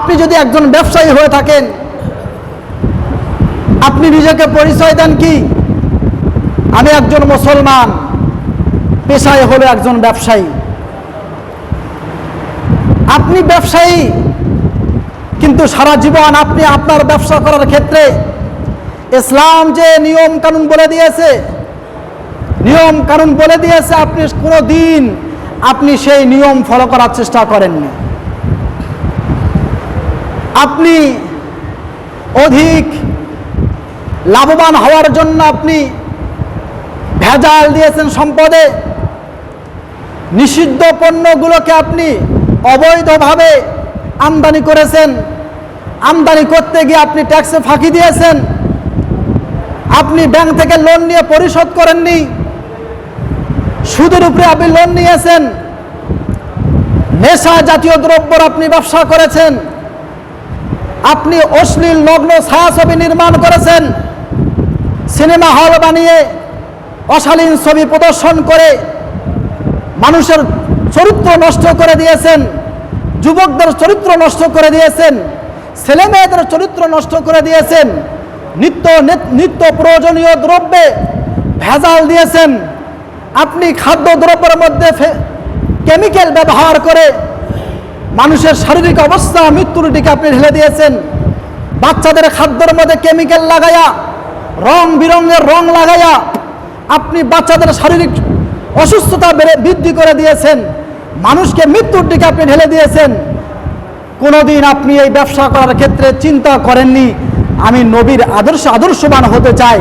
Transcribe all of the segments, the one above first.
আপনি যদি একজন ব্যবসায়ী হয়ে থাকেন, আপনি নিজেকে পরিচয় দেন কি? আমি একজন মুসলমান, পেশায় হলো একজন ব্যবসায়ী। আপনি ব্যবসায়ী, কিন্তু সারা জীবন আপনি আপনার ব্যবসা করার ক্ষেত্রে ইসলাম যে নিয়ম কানুন বলে দিয়েছে, নিয়ম কানুন বলে দিয়েছে, আপনি কোনো দিন আপনি সেই নিয়ম ফলো করার চেষ্টা করেননি। আপনি অধিক লাভবান হওয়ার জন্য আপনি ভেজাল দিয়েছেন সম্পদে। নিষিদ্ধ পণ্যগুলোকে আপনি অবৈধভাবে আমদানি করেছেন। আমদানি করতে গিয়ে আপনি ট্যাক্সে ফাঁকি দিয়েছেন। আপনি ব্যাংক থেকে লোন নিয়ে পরিশোধ করেননি। সুদের উপরে আপনি লোন নিয়েছেন। নেশা জাতীয় দ্রব্যর আপনি ব্যবসা করেছেন। আপনি অশ্লীল নগ্ন ছায়াছবি নির্মাণ করেছেন। সিনেমা হল বানিয়ে অশালীন ছবি প্রদর্শন করে মানুষের চরিত্র নষ্ট করে দিয়েছেন, যুবকদের চরিত্র নষ্ট করে দিয়েছেন ছেলে মেয়েদের চরিত্র নষ্ট করে দিয়েছেন, নিত্য নিত্য প্রয়োজনীয় দ্রব্যে ভেজাল দিয়েছেন। আপনি খাদ্য দ্রব্যের মধ্যে কেমিক্যাল ব্যবহার করে মানুষের শারীরিক অবস্থা, মৃত্যুর দিকে আপনি ঢেলে দিয়েছেন। বাচ্চাদের খাদ্যের মধ্যে কেমিক্যাল লাগাইয়া রং বিরঙের রং লাগাইয়া আপনি বাচ্চাদের শারীরিক অসুস্থতা বেড়ে বৃদ্ধি করে দিয়েছেন। মানুষকে মৃত্যুর দিকে আপনি ঢেলে দিয়েছেন। কোনোদিন আপনি এই ব্যবসা করার ক্ষেত্রে চিন্তা করেননি, আমি নবীর আদর্শ, আদর্শবান হতে চাই।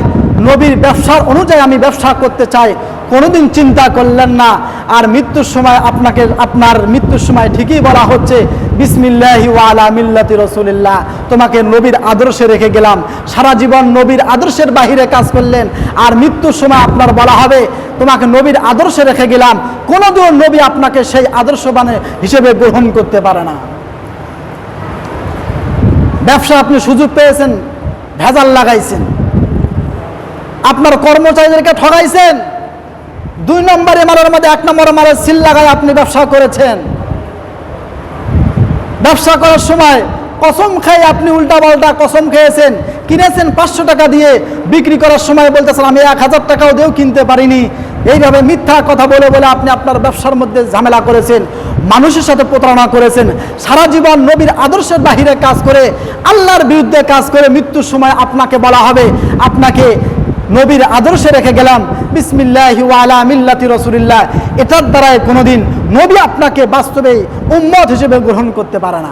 নবীর ব্যবসার অনুযায়ী আমি ব্যবসা করতে চাই। কোনোদিন চিন্তা করলেন না। আর মৃত্যুর সময় আপনাকে, আপনার মৃত্যুর সময় ঠিকই বলা হচ্ছে, বিসমিল্লাহি ওয়ালা মিল্লাতি রসুলিল্লাহ। তোমাকে নবীর আদর্শে রেখে গেলাম। সারা জীবন নবীর আদর্শের বাহিরে কাজ করলেন। আর মৃত্যুর সময় আপনার বলা হবে, তোমাকে নবীর আদর্শে রেখে গেলাম। কোনোদিন নবী আপনাকে সেই আদর্শবানে হিসেবে গ্রহণ করতে পারে না। ব্যবসা আপনি সুযোগ পেয়েছেন, ভেজাল লাগাইছেন। আপনার কর্মচারীদেরকে ঠগাইছেন। দুই নম্বরে মালের মধ্যে, এক নম্বর মালের সিল লাগায় আপনি ব্যবসা করেছেন। ব্যবসা করার সময় কসম খাই আপনি উল্টা পাল্টা কসম খেয়েছেন, কিনেছেন পাঁচশো টাকা দিয়ে বিক্রি করার সময় বলতেছেন, আমি এক হাজার টাকাও দিয়েও কিনতে পারিনি। এইভাবে মিথ্যা কথা বলে বলে আপনি আপনার ব্যবসার মধ্যে ঝামেলা করেছেন, মানুষের সাথে প্রতারণা করেছেন, সারা জীবন নবীর আদর্শের বাহিরে কাজ করে, আল্লাহর বিরুদ্ধে কাজ করে মৃত্যুর সময় আপনাকে বলা হবে, আপনাকে নবীর আদর্শে রেখে গেলাম। বিসমিল্লাহি ওয়ালা মিল্লাতি রসুলিল্লাহ। এটার দ্বারাই কোনোদিন নবী আপনাকে বাস্তবে উম্মত হিসেবে গ্রহণ করতে পারে না।